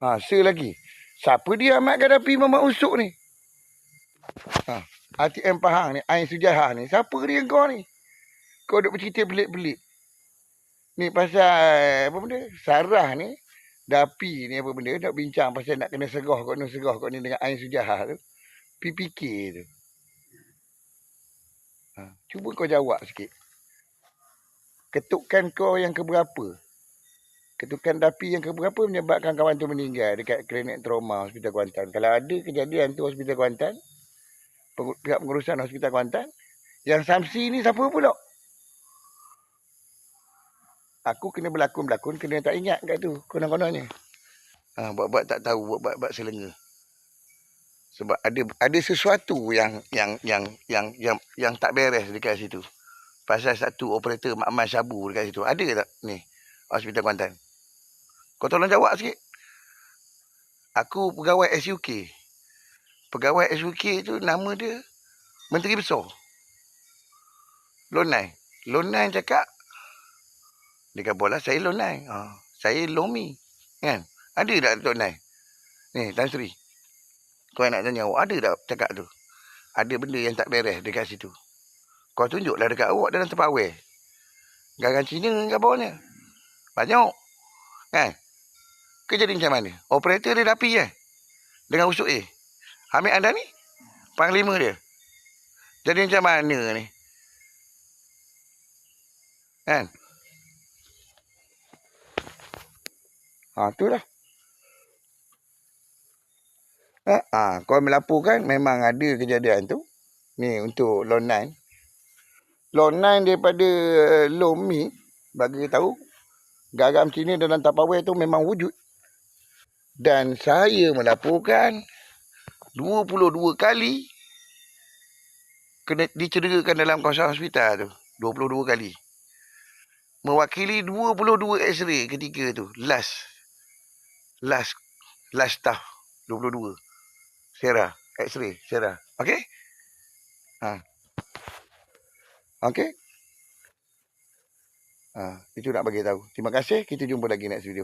Ha, se lagi. Siapa dia Ahmad Gaddafi Mamat Usuk ni? Ha, ATM Pahang ni, Ain Sujahah ni. Siapa dia kau ni? Kau duk bercerita pelik-pelik. Ni pasal apa benda? Sarah ni. Dapi ni apa benda. Nak bincang pasal nak kena segah kau ni, segah kau ni dengan Ain Sujahah tu. PPK tu. Ha, cuba kau jawab sikit. Ketukan kau yang keberapa? Ketukan dapi yang keberapa menyebabkan kawan tu meninggal dekat klinik trauma Hospital Kuantan. Kalau ada kejadian tu Hospital Kuantan, pihak pengurusan Hospital Kuantan, yang Samsi ni siapa pula? Aku kena berlakon-berlakon, kena tak ingat kat tu, konon-kononnya. Ha, buat-buat tak tahu, buat-buat selenga. Sebab ada ada sesuatu yang yang yang yang yang yang tak beres dekat situ. Pasal satu operator Makmal Syabu dekat situ. Ada tak ni Hospital Kuantan? Kau tolong jawab sikit. Aku pegawai SUK. Pegawai SUK tu nama dia Menteri Besar. Lonai. Lonai cakap dia kata bola saya Lonai. Ha, saya Lomi. Kan? Ada tak Lonai? Ni Tan Sri. Kau nak tanya awak ada tak cakap tu? Ada benda yang tak beres dekat situ. Kau tunjuklah dekat awak dalam tempat awal. Garang Cina ke bawahnya. Banyak. Kan? Kerja dia macam mana? Operator dia dapi je. Dengan usuk A. Hamid anda ni? Panglima dia. Jadi macam mana ni? Kan? Ha, tu lah. Ha, ha, kau melaporkan memang ada kejadian tu. Ni untuk loan 9. Loan 9 daripada uh, Lomi bagi tahu garam Cina dalam Tupperware tu memang wujud. Dan saya melaporkan 22 kali kena dicederakan dalam kawasan hospital tu. 22 kali. Mewakili 22 x-ray ketika tu. Last. Last. Last staff. 22. Sarah. X-ray. Sarah. Okay? Ha. Okay? Ha, itu nak bagi tahu. Terima kasih. Kita jumpa lagi next video.